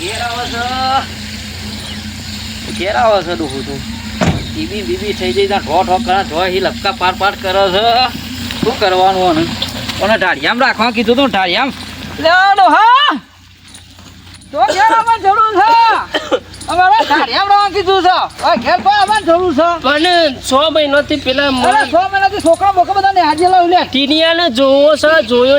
ઘેર આવે છે. ઘેર આવે છે ડોહો તું. બીબી બીબી થઈ જઈ ત્યાં ઠો ઠો કરે ઠો એ લપકા પાર પાર કરે છે. શું કરવાનું અને કોને ઢાળિયામ રાખવા કીધું તું ઢાળિયામ. લે ડોહા તો ઘેર આવવાની જરૂર છે. અમારે ઢાળિયામ રાખવા કીધું છે. હવે ઘેર કોઈ આવવાની જરૂર છે. પણ છ મહિનાથી પેલા અરે છ મહિનાથી છોકરા બોકરા બધાને હાજર લાવ લે. ટીનિયાને જોવો છે જોયો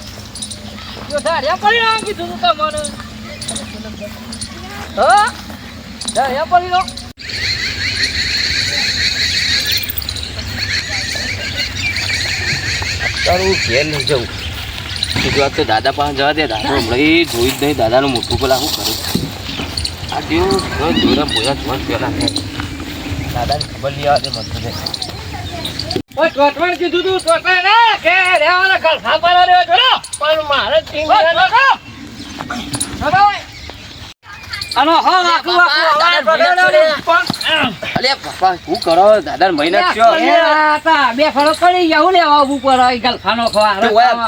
ધારિયા પડી રહ્યો કીધું તું તમને હા? ધારિયા પડી રહ્યો. તારું ઘેર નહીં જવું. બીજું વાત તો દાદા પાસે જવા દે. દાદા હમણાં એ જોઈ જ નહીં. દાદાનું મોટું પેલા શું કરું આ જોઈ જોઈને બોલા જોઈ પેલા. દાદાને ખબર નહીં આવે તે મને ઓય કીધું તું ટોટવાણ ના કે રેવાના ગલફા પર રહ્યો જોડો પણ મારે ઓય, ટીનિયાને ટોટો. ટોટો, ઓય. આનો હો કરો? મહિના થયો. બે ફળો આવું પર ગલફાનો ખવા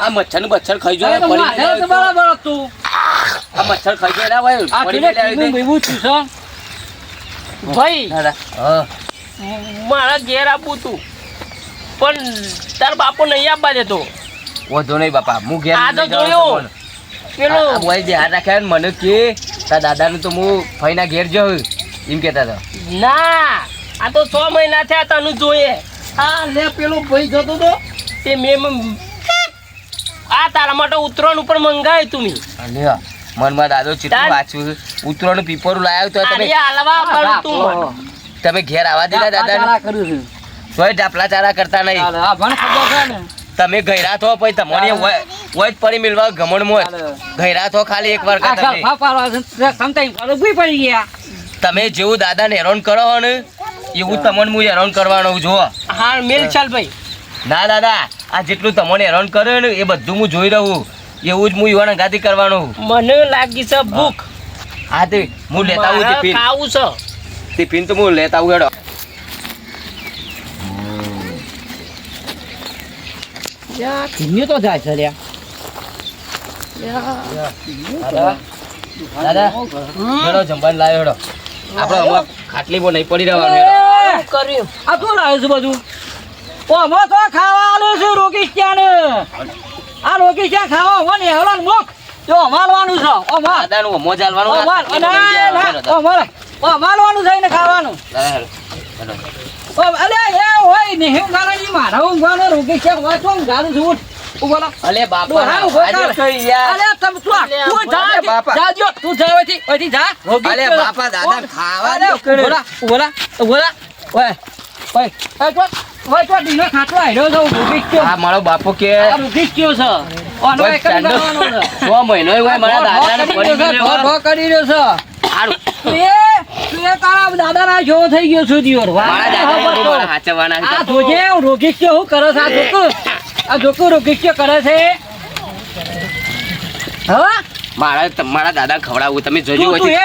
આ મચ્છર ખાઈ તો તો. બરાબર આ મચ્છર ખાઈ જાય ભાઈ આ. બીવું છું ભાઈ. મારા ઘેર આપું તું. પણ તાર બાપો નહીં આપવા દેતો. વાંધો નહીં બાપા હું ઘેર આ તો જોયું. પેલો. આ- આ બોય ધ્યાન રાખ્યા ને મને કે તાર દાદાનું તો હું ફઈના ઘેર જઉં એમ કહેતા હતા. ના આ તો છ મહિના થયા તને જોઈએ. હા લે પેલો ભાઈ જતો તો. તે મેં આ તારા માટે ઉત્તરાયણ ઉપર મંગાવ્યું તું મેં. મનમાં દાદો ચિત્ર તાર- વાંચ્યું ઉતરોનું પીપરું લાવ્યો તો તમે હલવા પડું તું. તમે ઘેર આવવા દીધા દાદા ચાલા કર્યું છે. તોય ઢાપલા ચારા કરતા નહીં. ભણ ખબર છે ને. તમે ગયરા થો પછી તમને વય વય જ પડી મિલવા ગમણ મોય. ગયરા થો ખાલી એક વાર તમે. પડી ગયા. તમે જેવું દાદાને હેરાન કરો ને એવું તમને હું હેરાન કરવાનો જો હા મેલ ચાલ ભાઈ. ના દાદા આ જેટલું તમને હેરાન કર્યો ને એ બધું હું જોઈ રહું. એવું જ હું યુવાન અંગાથી કરવાનું મને લાગી છે ભૂખ. હા તે હું લેતા આવું ટિફિન ખાવું છે. ટિફિન તો હું લેતા આવું હેડો. ધીમ્યો તો જાય છે દાદા દાદા હેડો જમવાનું લાવ્યો હેડો. આપણે હમણાં ખાટલી બો નહીં પડી રહેવાનું. એ, કર્યું? આ છે બધું? ઓ અમે તો ખાવા આલું છું ને. આ રોગીસ્ટ્યા ખાવા હોવા ને મુખ જો અમારવાનું છે. અમાર દાદાનું મોજ હાલવાનું અમાર ના. અને ના, અમારે અમારવાનું છે ને ખાવાનું. ઓ, અલે એ હોય ને હેમ મારા ઊંઘવાનો રોગીસ્ટ્યા હોય તો ઊંઘાડું છું? ઉઠ અલે બાપા ડોહા ઊભો આજે યાર. અલે તમ તું તું જા અલે બાપા. તું જા ઓયથી ઓયથી જા. રોગીસ્ટ્યા. અલે બાપા, દાદા ખાવા અલે, દો. કરે. ઊભો રહો, ઊભો રહો, ઊભો રહો. ઓય. ઓય. ઓય તો ઓય તો ઢીલો ખાટલો આયરો છે રોગીસ્ટ્યો આ મારો બાપો કે. આ રોગીસ્ટ્યો છે? ઓનો એક કરવાનો છે. સો મહિનો હોય મારા દાદાને પડી કરી રહ્યો છે, ગયો ઢો કરી રહ્યો છે. હારું. એ તું એ તારા દાદાના જેવો થઈ ગયો છું દિયોર. વાહ, મારા છે. આ જોજે રોગીસ્ટ્યો શું કરે છે? આ જોકું આ જોકું રોગીસ્ટ્યો કરે છે? હા? મારા મારા દાદા ખવડાવું તમે જોજો પછી.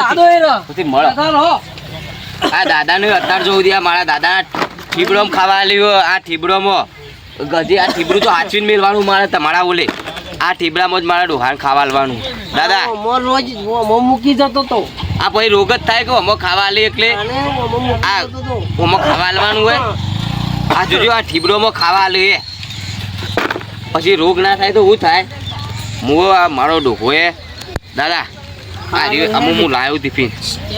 દાદો એ રા. પછી મળો. આ દાદાને અત્યાર જોઉં દે મારા દાદા ઠીબડોમાં ખાવા લ્યો આ ઠીબડોમાં. ગધી આ ઠીબડું તો હાચવીને મેળવાનું મારે તમારા ઓલે. આ ઠીબડામાં જ મારા ડોહાને ખાવા લેવાનું દાદા. રોજ મૂકી જતો તો. આ પછી રોગ જ થાય કે અમો ખાવા આલી એટલે આ ઓમાં ખાવા આલવાનું હોય? આ જોજો આ ઠીબરોમાં ખાવા લે પછી રોગ ના થાય તો શું થાય? હું આ મારો ડોકો એ દાદા અમુક હું લાવ્યો ટિફિન.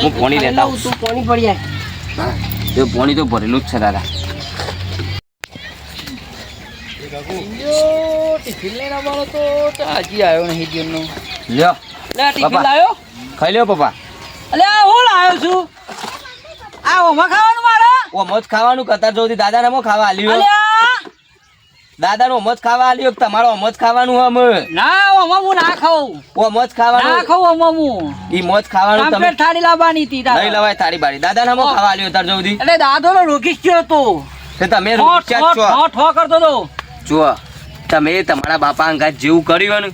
હું પોણી લેતા આવું. તું પડી જાય એ પોણી તો ભરેલું જ છે દાદા. ટિફિન લઈને આવવાનો તો તો હજી આવ્યો નહીં જીવનનો. લ્યો ટિફિન લાવ્યો ખાઈ લ્યો પપ્પા અલે હું લાવ્યો છું? આ ઓમાં ખાવાનું મારે? ઓ જ ખાવાનું કતાર જોતી દાદા ને ખાવા આલ્યું દાદા દાદાનો અમજ ખાવા આલ્યો તમારો તમારો જ ખાવાનું હમ ના ઓમાં હું ના ખાઉં. અમજ જ ખાવાનું? ખાઉં ઓમાં હું. ઈ મોજ ખાવાનું તમે થાળી લાવવાની હતી દાદા. નહીં લવાય થાળી બારી દાદા ને ખાવા આલ્યો તાર જલ્દી એટલે દાદો નો રોકી ગયો તો તે તમે જ છો? ઠો, ઠો કરતો તો જુઓ તમે તમારા બાપા અંગાત જેવું કર્યું ને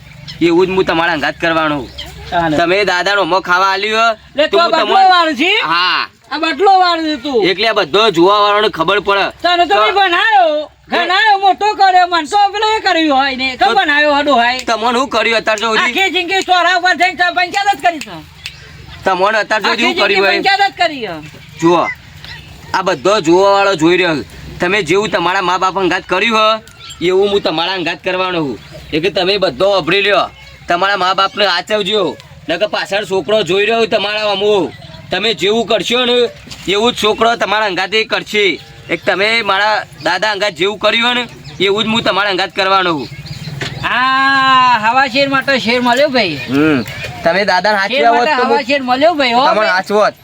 એવું જ હું તમારા અંગાત કરવાનું. તમે દાદા નો ખાવા આલ્યો હું તમને વાળું હા. આ વાળું તું. એટલે આ બધો જોવા વાળાને ખબર પડે. તને તો બનાયો. બનાયો મોટો કર્યો મન તો પેલો એ કર્યું હોય ને તો બનાયો હડો હોય. તમને હું કર્યું અત્યાર સુધી? આખી જિંદગી ચોરા ઉપર થઈને તો પંચાયત કરી છે. તમને અત્યાર સુધી કર્યું હોય? પંચાયત કરી જુઓ આ બધો જોવા વાળો જોઈ રહ્યો તમે જેવું તમારા મા બાપ અંગાત કર્યું હોય એવું હું તમારા અંગાત કરવાનો છું. એટલે તમે બધો અભરી લ્યો. તમારા મા બાપને આચવજો. નકર પાછળ છોકરો જોઈ રહ્યો તમારા અમુ તમે જેવું કરશો ને એવું જ છોકરો તમારા અંગાથી કરશે. એક તમે મારા દાદા અંગાત જેવું કર્યું ને એવું જ હું તમારા અંગાત કરવાનો આ હવા શેર માટે શેર મળ્યો ભાઈ. હમ. તમે દાદાને શેર હાચવ્યા હોત તો હવા શેર મળ્યો ભાઈ હો તમારે. હાચવત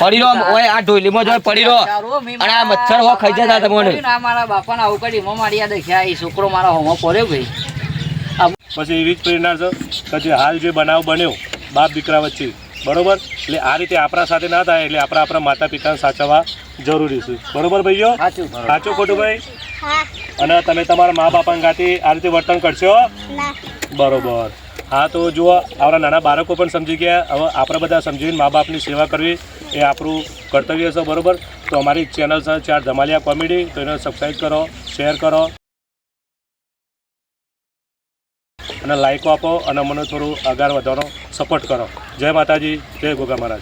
પડી રહો ઓય આ ઢોલીમાં જો પડી રહો અને આ મચ્છર હો ખાઈ જતા તમને. આ મારા બાપાના આવું કરી મો મારી યાદ છે એ છોકરો મારા હોમો પડ્યો ભાઈ. પછી એવી જ પ્રેરણા છે કે જે હાલ જે બનાવ બન્યો બાપ દીકરા વચ્ચે. બરોબર? એટલે આ રીતે આપણા સાથે ના થાય એટલે આપણા આપણા માતા પિતાને સાચવવા જરૂરી છે. બરોબર ભાઈઓ? સાચું સાચું ખોટું ભાઈ? અને તમે તમારા મા બાપાને ગાતી આ રીતે વર્તન કરશો? બરોબર. હા તો જુઓ આપણા નાના બાળકો પણ સમજી ગયા. હવે આપણે બધા સમજીને મા બાપની સેવા કરવી એ આપણું કર્તવ્ય છે બરોબર? તો અમારી ચેનલ છે ચાર ધમાલિયા કોમેડી. તો એને સબસ્ક્રાઈબ કરો શેર કરો. અને લાઈકો આપો અને મને થોડું આગળ વધવાનો સપોર્ટ કરો. જય માતાજી, જય ગોગા મહારાજ.